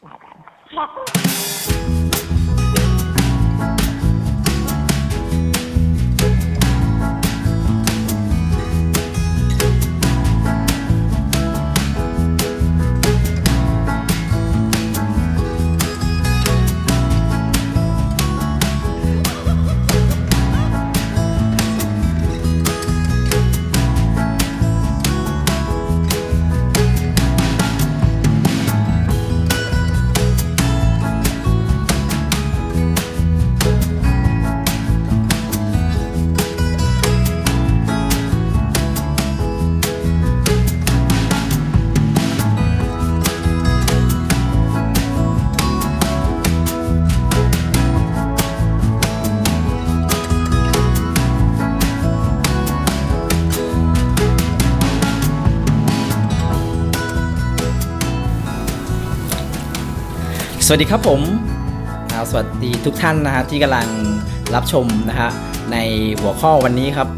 好。 สวัสดีครับผมสวัสดีทุกท่านนะฮะที่กำลังรับชมนะฮะในหัวข้อวันนี้ครับ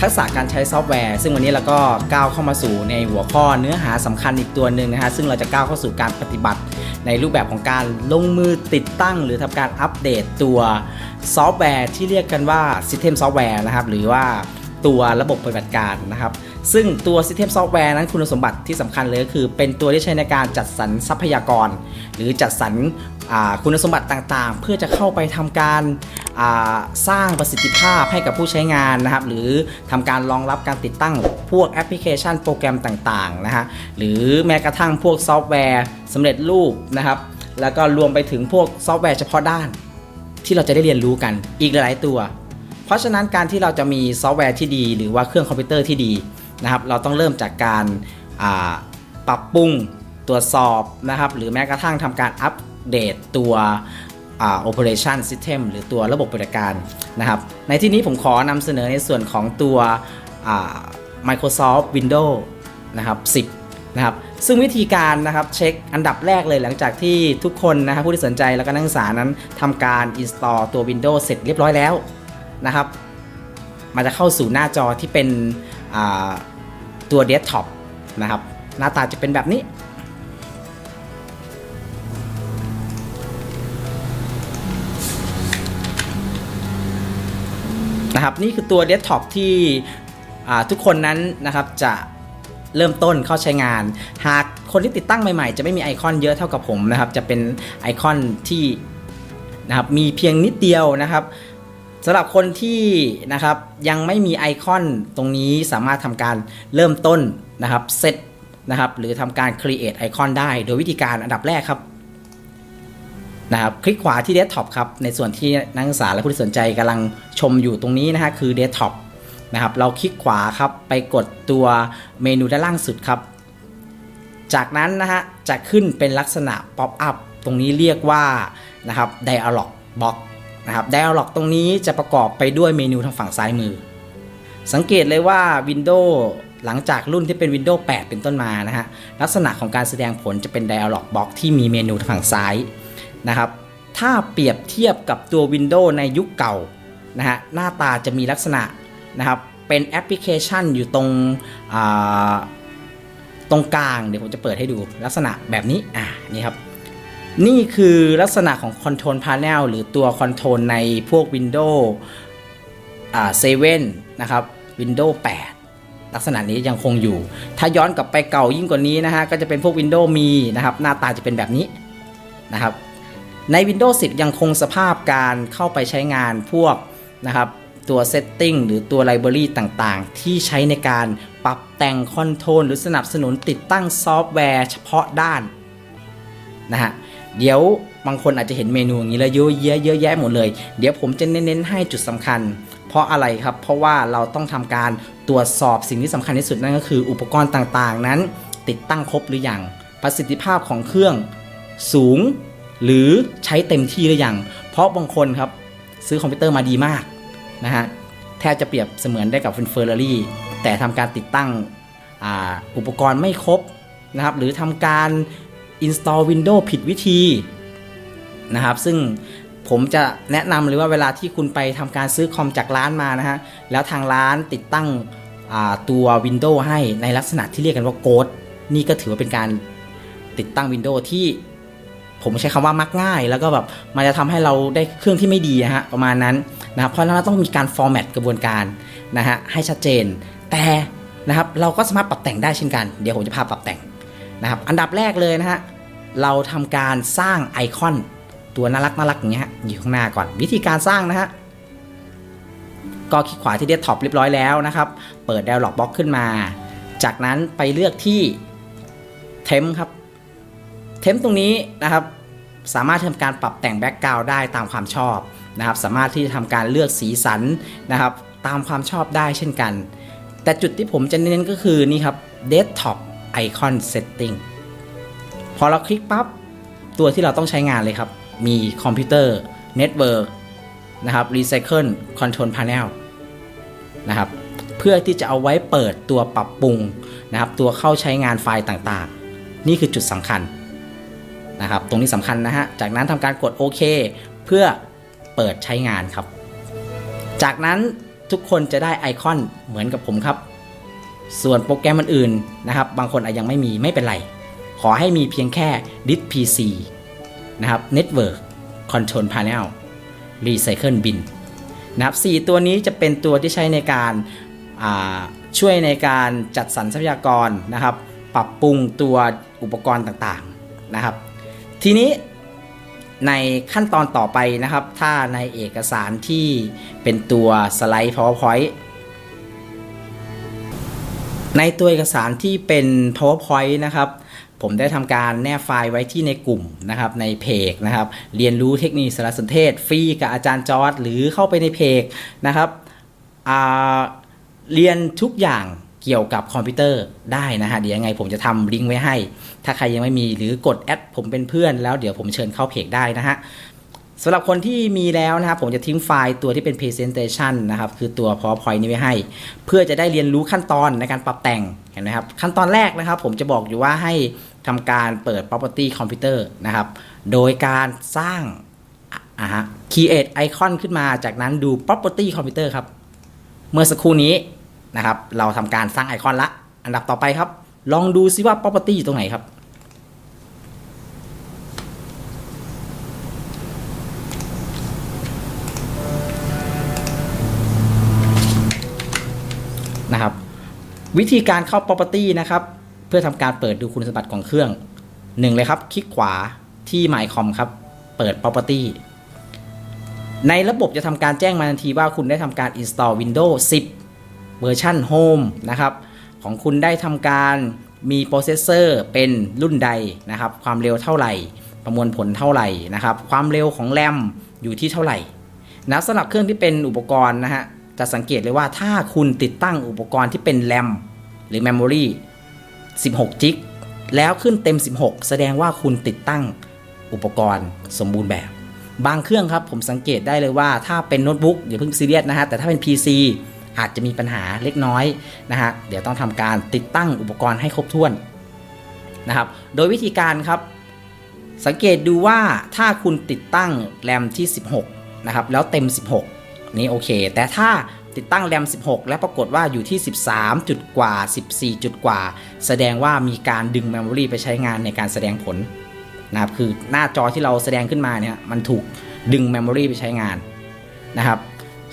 ทักษะการใช้ซอฟต์แวร์ ซึ่งวันนี้เราก็ก้าวเข้ามาสู่ในหัวข้อเนื้อหาสำคัญอีกตัวหนึ่งนะฮะซึ่งเราจะก้าวเข้าสู่การปฏิบัติ ในรูปแบบของการลงมือติดตั้ง หรือทำการอัปเดตตัวซอฟต์แวร์ที่เรียกกันว่า System Software นะครับหรือว่าตัวระบบปฏิบัติการนะครับ ซึ่งตัว System Software นั้นคุณสมบัติที่สำคัญเลยก็คือ เป็นตัวที่ใช้ในการจัดสรรทรัพยากร หรือจัดสรรคุณสมบัติต่างๆ เพื่อจะเข้าไปทำการาสร้างประสิทธิภาพให้กับผู้ใช้งานนะครับ หรือทำการรองรับการติดตั้งพวกแอปพลิเคชันโปรแกรมต่างๆนะฮะหรือแม้กระทั่งพวกซอฟต์แวร์สำเร็จรูปนะครับแล้วก็รวมไปถึงพวกซอฟต์แวร์เฉพาะด้าน ที่เราจะได้เรียนรู้กันอีกหลายๆตัว เพราะฉะนั้นการที่เราจะมีซอฟต์แวร์ที่ดี หรือว่าเครื่องคอมพิวเตอร์ที่ดี นะครับเราต้องเริ่มจากการปรับปรุงตรวจสอบนะครับหรือแม้กระทั่งทำการอัปเดตตัวอ่า operation system หรือตัวระบบปฏิบัติการนะครับ ในที่นี้ผมขอนำเสนอในส่วนของตัว Microsoft Windows นะครับ 10 นะครับ ซึ่งวิธีการนะครับเช็คอันดับแรกเลยหลังจากที่ทุกคนนะครับผู้ที่สนใจแล้วก็นักศึกษานั้นทำการ install ตัว Windows เสร็จเรียบร้อยแล้วนะครับ มันจะเข้าสู่หน้าจอที่เป็น ตัวเดสก์ท็อปนะครับ หน้าตาจะเป็นแบบนี้ นะครับ นี่คือตัวเดสก์ท็อปที่ทุกคนนั้นนะครับจะเริ่มต้นเข้าใช้งาน หากคนที่ติดตั้งใหม่ๆ จะไม่มีไอคอนเยอะเท่ากับผมนะครับ จะเป็นไอคอนที่นะครับมีเพียงนิดเดียวนะครับ สำหรับคนที่นะครับยังไม่มีไอคอนตรงนี้สามารถทำการเริ่มต้นนะครับเซตนะครับหรือทำการ create ไอคอนได้โดยวิธีการอันดับแรกครับนะครับคลิกขวาที่เดสก์ท็อปครับในส่วนที่นักศึกษาและผู้ที่สนใจกำลังชมอยู่ตรงนี้นะฮะคือเดสก์ท็อปนะครับเราคลิกขวาครับไปกดตัวเมนูด้านล่างสุดครับ จากนั้นนะฮะจะขึ้นเป็นลักษณะป๊อปอัพตรงนี้เรียกว่านะครับ Dialog Box นะครับ Dialog ตรงนี้จะประกอบไปด้วยเมนูทางฝั่งซ้ายมือ สังเกตเลยว่า Windows หลังจากรุ่นที่เป็น Windows 8 เป็นต้นมานะฮะลักษณะของการแสดงผลจะเป็น Dialog Box ที่มีเมนูทางฝั่งซ้ายนะครับ ถ้าเปรียบเทียบกับตัว Windows ในยุคเก่านะฮะหน้าตาจะมีลักษณะนะครับเป็นแอปพลิเคชันอยู่ตรงตรงกลางเดี๋ยวผมจะเปิดให้ดูลักษณะแบบนี้อ่านี่ครับ นี่คือลักษณะของ Control Panel หรือตัว Control ในพวก Windows อ่า7นะครับ Windows 8 ลักษณะนี้ยังคงอยู่ ถ้าย้อนกลับไปเก่ายิ่งกว่านี้นะฮะ ก็จะเป็นพวก Windows มีนะครับ หน้าตาจะเป็นแบบนี้นะครับ ใน Windows 10 ยังคงสภาพการเข้าไปใช้งานพวกนะครับตัว Setting หรือตัว Library ต่างๆ ที่ใช้ในการปรับแต่งคอนโทรลหรือสนับสนุนติดตั้งซอฟต์แวร์เฉพาะด้านนะฮะ เดี๋ยวบางคนอาจจะเห็นเมนูอย่างนี้แล้วเยอะแยะเยอะแยะหมดเลย เดี๋ยวผมจะเน้นๆให้จุดสำคัญ เพราะอะไรครับ เพราะว่าเราต้องทำการตรวจสอบสิ่งที่สำคัญที่สุดนั่นก็คือ อุปกรณ์ต่างๆ นั้น ติดตั้งครบหรือยังประสิทธิภาพของเครื่องสูง หรือใช้เต็มที่หรือยังเพราะบางคนครับซื้อคอมพิวเตอร์มาดีมากนะฮะแทบจะเปรียบเสมือนได้กับเฟอร์รารี่แต่ทำการติดตั้งออุปกรณ์ไม่ครบนะครับหรือทำการ install Windows ผิดวิธีนะครับ ซึ่งผมจะแนะนำเลยว่าเวลาที่คุณไปทำการซื้อคอมจากร้านมานะฮะ แล้วทางร้านติดตั้งตัว Windows ให้ในลักษณะที่เรียกกันว่าโกดนี่ก็ถือว่าเป็นการติดตั้ง Windows ที่ผมใช้คำว่ามักง่าย แล้วก็แบบมันจะทำให้เราได้เครื่องที่ไม่ดีนะฮะประมาณนั้นนะครับเพราะฉะนั้นเราต้องมีการฟอร์แมตกระบวนการนะฮะให้ชัดเจน แต่นะครับเราก็สามารถปรับแต่งได้เช่นกัน เดี๋ยวผมจะพาปรับแต่ง นะครับ อันดับแรกเลยนะฮะ เราทำการสร้างไอคอนตัวน่ารักน่ารักอย่างเงี้ยอยู่ข้างหน้าก่อนวิธีการสร้างนะฮะก็คลิกขวาที่เดสก์ท็อปเรียบร้อยแล้วนะครับ เปิด Dialog Box ขึ้นมา จากนั้นไปเลือกที่เทมครับ เทมตรงนี้นะครับ สามารถทำการปรับแต่งแบ็กกราวด์ได้ตามความชอบนะครับ สามารถที่จะทำการเลือกสีสันนะครับ ตามความชอบได้เช่นกัน แต่จุดที่ผมจะเน้นก็คือนี่ครับ Desktop Icon Setting พอเราคลิกปั๊บตัวที่เราต้องใช้งานเลยครับ มีคอมพิวเตอร์ Network นะครับ Recycle Control Panel นะครับเพื่อที่จะเอาไว้เปิดตัวปรับปรุงนะครับ ตัวเข้าใช้งานไฟล์ต่างๆ นี่คือจุดสำคัญนะครับ ตรงนี้สำคัญนะฮะ จากนั้นทำการกดโอเคเพื่อเปิดใช้งานครับ จากนั้นทุกคนจะได้ไอคอนเหมือนกับผมครับ ส่วนโปรแกรมอื่นๆนะครับ บางคนอาจยังไม่มีไม่เป็นไร ขอให้มีเพียงแค่ Disk PC นะครับ Network Control Panel Recycle Bin นะครับ 4 ตัวนี้จะเป็นตัวที่ใช้ในการาช่วยในการจัดสรรทรัพยากรนะครับ ปรับปรุงตัวอุปกรณ์ต่างๆนะครับ ทีนี้ในขั้นตอนต่อไปนะครับ ถ้าในเอกสารที่เป็นตัวสไลด์ PowerPoint ในตัวเอกสารที่เป็น PowerPoint นะครับผมได้ทำการแนบไฟล์ไว้ที่ในกลุ่มนะครับในเพจนะครับเรียนรู้เทคนิคสารสนเทศฟรีกับอาจารย์จอร์ดหรือเข้าไปในเพจนะครับเรียนทุกอย่างเกี่ยวกับคอมพิวเตอร์ได้นะฮะเดี๋ยวยังไงผมจะทำลิงก์ไว้ให้ ถ้าใครยังไม่มีหรือกดแอดผมเป็นเพื่อนแล้วเดี๋ยวผมเชิญเข้าเพจได้นะฮะ สำหรับคนที่มีแล้วนะครับ ผมจะทิ้งไฟล์ตัวที่เป็น Presentation นะครับ คือตัว PowerPoint นี้ไว้ให้ เพื่อจะได้เรียนรู้ขั้นตอนในการปรับแต่งเห็นไหมครับ ขั้นตอนแรกนะครับ ผมจะบอกอยู่ว่าให้ทำการเปิด Property Computer นะครับ โดยการสร้างอะฮะ Create Icon ขึ้นมาจากนั้นดู Property Computer ครับ เมื่อสักครู่นี้นะครับ เราทำการสร้างไอคอนละ อันดับต่อไปครับ ลองดูซิว่า Property อยู่ตรงไหนครับนะครับ วิธีการเข้า property นะครับ เพื่อทำการเปิดดูคุณสมบัติของเครื่องหนึ่งเลยครับ คลิกขวาที่ mycom ครับ เปิด property ในระบบจะทำการแจ้งมาทันทีว่าคุณได้ทำการ install Windows 10 เวอร์ชัน Home นะครับ ของคุณได้ทำการมีโปรเซสเซอร์เป็นรุ่นใดนะครับ ความเร็วเท่าไหร่ ประมวลผลเท่าไหร่นะครับ ความเร็วของแรมอยู่ที่เท่าไหร่นะสำหรับเครื่องที่เป็นอุปกรณ์นะฮะจะสังเกตเลยว่าถ้าคุณติดตั้งอุปกรณ์ที่เป็นแรม หรือ Memory 16 จิกแล้วขึ้นเต็ม 16 แสดงว่าคุณติดตั้งอุปกรณ์สมบูรณ์แบบ บางเครื่องครับผมสังเกตได้เลยว่าถ้าเป็นโน้ตบุ๊กอย่าเพิ่งซีเรียสนะฮะ แต่ถ้าเป็น PC อาจจะมีปัญหาเล็กน้อยนะฮะ เดี๋ยวต้องทำการติดตั้งอุปกรณ์ให้ครบถ้วนนะครับ โดยวิธีการครับ สังเกตดูว่าถ้าคุณติดตั้งแรมที่ 16 นะครับ แล้วเต็ม 16 นี่โอเค แต่ถ้า ติดตั้งแรม 16 และปรากฏว่าอยู่ที่ 13 จุดกว่า 14 จุดกว่า แสดงว่ามีการดึงเมมโมรีไปใช้งานในการแสดงผลนะครับคือหน้าจอที่เราแสดงขึ้นมาเนี่ยมันถูกดึงเมมโมรีไปใช้งานนะครับ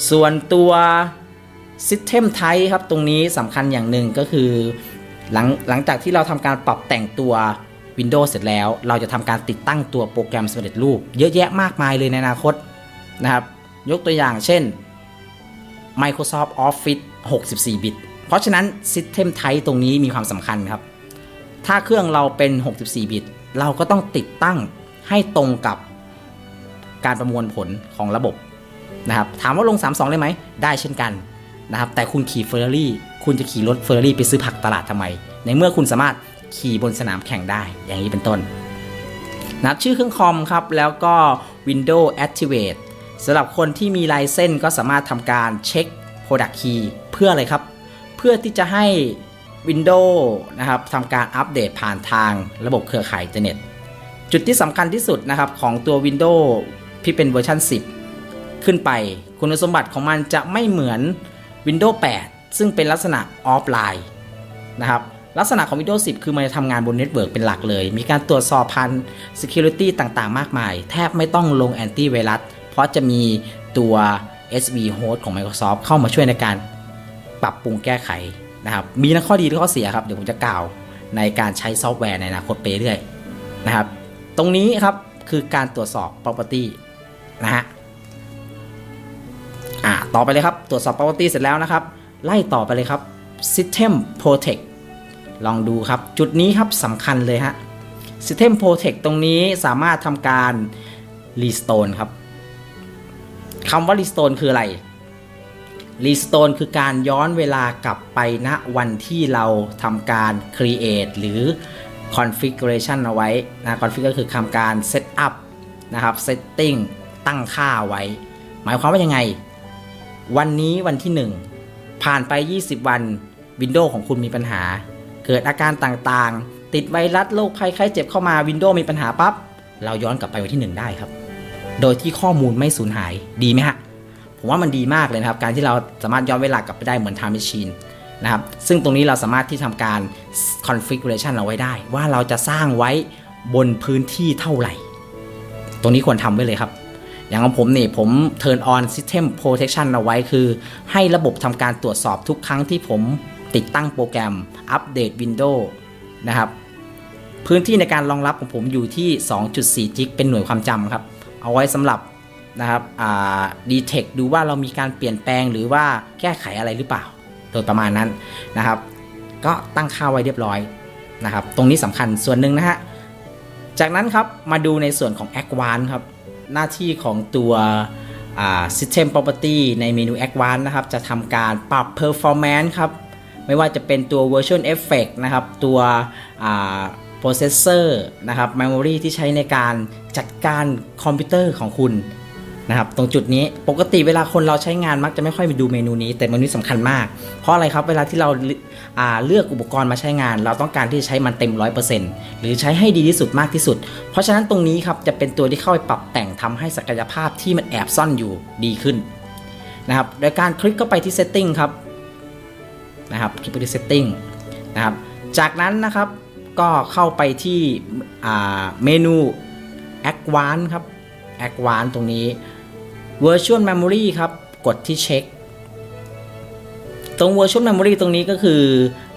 ส่วนตัว System Type ครับ ตรงนี้สำคัญอย่างหนึ่งก็คือ หลังหลังจากที่เราทำการปรับแต่งตัว Windows เสร็จแล้ว เราจะทำการติดตั้งตัวโปรแกรมสำเร็จรูป เยอะแยะมากมายเลยในอนาคตนะครับ ยกตัวอย่างเช่น Microsoft Office 64 บิต เพราะฉะนั้น System Type ตรงนี้มีความสำคัญครับ ถ้าเครื่องเราเป็น 64 บิต เราก็ต้องติดตั้งให้ตรงกับการประมวลผลของระบบนะครับ ถามว่าลง 32 ได้ไหม ได้เช่นกันนะครับ แต่คุณขี่เฟอร์รารี่ คุณจะขี่รถเฟอร์รารี่ไปซื้อผักตลาดทำไม ในเมื่อคุณสามารถขี่บนสนามแข่งได้ อย่างนี้เป็นต้นนับชื่อเครื่องคอมครับ แล้วก็ Windows Activate สำหรับคนที่มีลายเส้นก็สามารถทำการเช็ค Product Key เพื่ออะไรครับ เพื่อที่จะให้ Windows นะครับทำการอัปเดตผ่านทางระบบเครือข่ายอินเทอร์เน็ต จุดที่สำคัญที่สุดนะครับของตัว Windows ที่เป็นเวอร์ชัน 10 ขึ้นไป คุณสมบัติของมันจะไม่เหมือน Windows 8 ซึ่งเป็นลักษณะออฟไลน์นะครับลักษณะของ Windows 10 คือมันจะทำงานบนเน็ตเวิร์กเป็นหลักเลย มีการตรวจสอบผ่าน Security ต่างๆ มากมาย แทบไม่ต้องลงแอนตี้ไวรัส เพราะจะมีตัว SV Host ของ Microsoft เข้ามาช่วยในการปรับปรุงแก้ไขนะครับ มีทั้งข้อดีและข้อเสียครับ เดี๋ยวผมจะกล่าวในการใช้ซอฟต์แวร์ในอนาคตไปเรื่อยนะครับ ตรงนี้ครับคือการตรวจสอบ property นะฮะอ่าต่อไปเลยครับ ตรวจสอบ property เสร็จแล้วนะครับ ไล่ต่อไปเลยครับ system protect ลองดูครับ จุดนี้ครับสำคัญเลยฮะ system protect ตรงนี้สามารถทำการ restore ครับ คำว่า restore คืออะไร restore คือการย้อนเวลากลับไปณวันที่เราทำการ create หรือ configuration เอาไว้นะ config ก็คือทำการ set up นะครับ setting ตั้งค่าไว้ หมายความว่ายังไง วันนี้วันที่ 1 ผ่านไป 20 วัน Windows ของคุณมีปัญหา เกิดอาการต่างๆ ติดไวรัสโรคภัยไข้เจ็บเข้ามา Windows มีปัญหาปั๊บ เราย้อนกลับไปวันที่ 1 ได้ครับ โดยที่ข้อมูลไม่สูญหายดีไหมฮะ ผมว่ามันดีมากเลยนะครับ การที่เราสามารถย้อนเวลากลับไปได้เหมือน time machine นะครับ ซึ่งตรงนี้เราสามารถที่ทำการ configuration เอาไว้ได้ ว่าเราจะสร้างไว้บนพื้นที่เท่าไหร่ ตรงนี้ควรทำไว้เลยครับ อย่างของผมเนี่ยผม turn on system protection เอาไว้คือ ให้ระบบทำการตรวจสอบทุกครั้งที่ผมติดตั้งโปรแกรมอัปเดต Windows นะครับ พื้นที่ในการรองรับของผมอยู่ที่ 2.4 จิกเป็นหน่วยความจำครับ เอาไว้สำหรับนะครับอ่า detect ดูว่าเรามีการเปลี่ยนแปลงหรือว่าแก้ไขอะไรหรือเปล่า โดยประมาณนั้นนะครับ ก็ตั้งค่าไว้เรียบร้อยนะครับ ตรงนี้สำคัญส่วนหนึ่งนะฮะ จากนั้นครับมาดูในส่วนของ a d v a n c e ครับ หน้าที่ของตัว System Property ในเมนู a d v a n c e นะครับ จะทำการปรับ Performance ครับ ไม่ว่าจะเป็นตัว Virtual Effect นะครับ ตัว อ่า Processor นะครับ Memory ที่ใช้ในการจัดการคอมพิวเตอร์ของคุณนะครับตรงจุดนี้ปกติเวลาคนเราใช้งานมักจะไม่ค่อยไปดูเมนูนี้ แต่เมนูนี้สำคัญมาก เพราะอะไรครับเวลาที่เราาเลือกอุปกรณ์มาใช้งาน เราต้องการที่จะใช้มันเต็ม 100%หรือใช้ให้ดีที่สุดมากที่สุด เพราะฉะนั้นตรงนี้ครับจะเป็นตัวที่เข้าไปปรับแต่งทำให้ศักยภาพที่มันแอบซ่อนอยู่ดีขึ้นนะครับโดยการคลิกเข้าไปที่ setting ครับนะครับคลิกไปที่ setting นะครับจากนั้นนะครับ ก็เข้าไปที่เมนู advanced ครับ advanced ตรงนี้ virtual memory ครับ กดที่เช็ค ตรง virtual memory ตรงนี้ก็คือ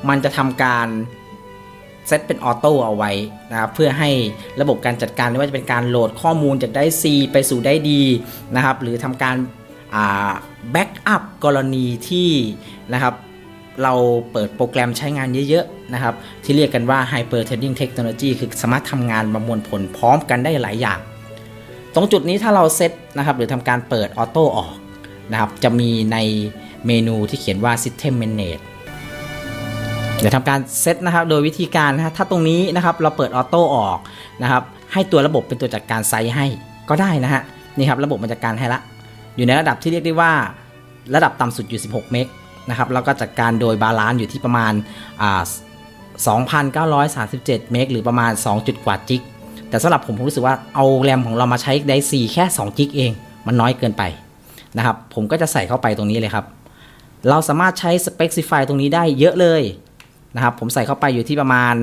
มันจะทำการเซตเป็นออโต้เอาไว้นะครับเพื่อให้ระบบการจัดการไม่ว่าจะเป็นการโหลดข้อมูลจากได้ C ไปสู่ได้ดีนะครับ หรือทำการแบ็กอัพกรณีที่นะครับ เราเปิดโปรแกรมใช้งานเยอะๆนะครับที่เรียกกันว่า Hyper Threading Technology คือสามารถทำงานประมวลผลพร้อมกันได้หลายอย่าง ตรงจุดนี้ถ้าเราเซตนะครับหรือทำการเปิดออโต้ออกนะครับจะมีในเมนูที่เขียนว่า System Manage เดี๋ยวทำการเซตนะครับโดยวิธีการนะถ้าตรงนี้นะครับเราเปิดออโต้ออกนะครับให้ตัวระบบเป็นตัวจัดการไซส์ให้ก็ได้นะฮะนี่ครับระบบมันจัดการให้ละ อยู่ในระดับที่เรียกได้ว่า ระดับต่ำสุดอยู่ 16 เมก นะครับแล้วก็จัดการโดยบาลานซ์อยู่ที่ประมาณ2,937 เมกหรือประมาณ 2 จุดกว่าจิก แต่สำหรับผมผมรู้สึกว่าเอาแรมของเรามาใช้ได้4แค่ 2 จิกเอง มันน้อยเกินไปนะครับผมก็จะใส่เข้าไปตรงนี้เลยครับ เราสามารถใช้ Specify ตรงนี้ได้เยอะเลยนะครับผมใส่เข้าไปอยู่ที่ประมาณ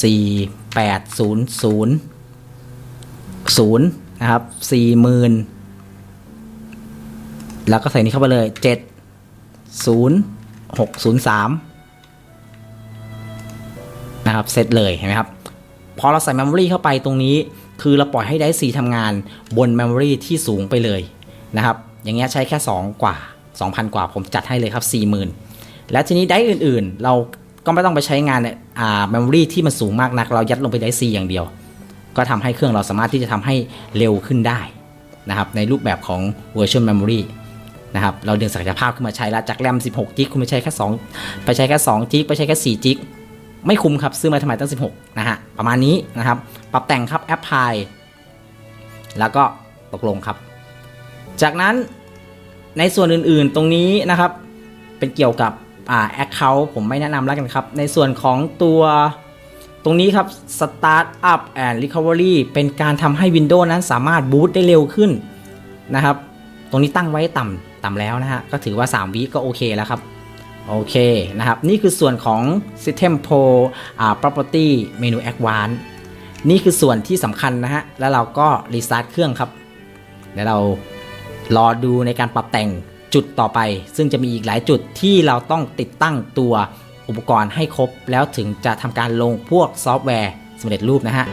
4800 0นะครับ40,000 แล้วก็ใส่นี้เข้าไปเลย7 0 6 0 3นย์หกศูนย์สามนะครับเซตเลยเห็นไหมครับ พอเราใส่ Memory เข้าไปตรงนี้ คือเราปล่อยให้ได้ C ทำงานบน Memory ที่สูงไปเลยนะครับ อย่างเงี้ยใช้แค่ 2 กว่า 2,000 กว่าผมจัดให้เลยครับ 40,000 แล้วทีนี้ได้อื่นๆ เราก็ไม่ต้องไปใช้งานเนี่ยอ่า Memory ที่มันสูงมากนัก เรายัดลงไปได้ C อย่างเดียว ก็ทำให้เครื่องเราสามารถที่จะทำให้เร็วขึ้นได้นะครับในรูปแบบของ Virtual Memory นะครับเราดึงศักยภาพขึ้นมาใช้แล้วจากแรม 16 จิกคุณไปใช้แค่ 2 ไปใช้แค่ 2 จิกไปใช้แค่ 4 จิกไม่คุ้มครับ ซื้อมาทำไมตั้ง 16 นะฮะ ประมาณนี้นะครับ ปรับแต่งครับแอปพลายแล้วก็ตกลงครับ จากนั้นในส่วนอื่นๆตรงนี้นะครับ เป็นเกี่ยวกับอ่า Account ผมไม่แนะนำแล้วกันครับ ในส่วนของตัวตรงนี้ครับ Start up and Recovery เป็นการทำให้ Windows นั้นสามารถบูตได้เร็วขึ้นนะครับ ตรงนี้ตั้งไว้ต่ำ ต่ำแล้วนะฮะ ก็ถือว่า 3 วิก็โอเคแล้วครับ โอเคนะครับ นี่คือส่วนของ System Pro อ่า Property Menu Advanced นี่คือส่วนที่สำคัญนะฮะ แล้วเราก็รีสตาร์ทเครื่องครับ เดี๋ยวเรารอดูในการปรับแต่งจุดต่อไป ซึ่งจะมีอีกหลายจุดที่เราต้องติดตั้งตัวอุปกรณ์ให้ครบ แล้วถึงจะทำการลงพวกซอฟต์แวร์สำเร็จรูปนะฮะ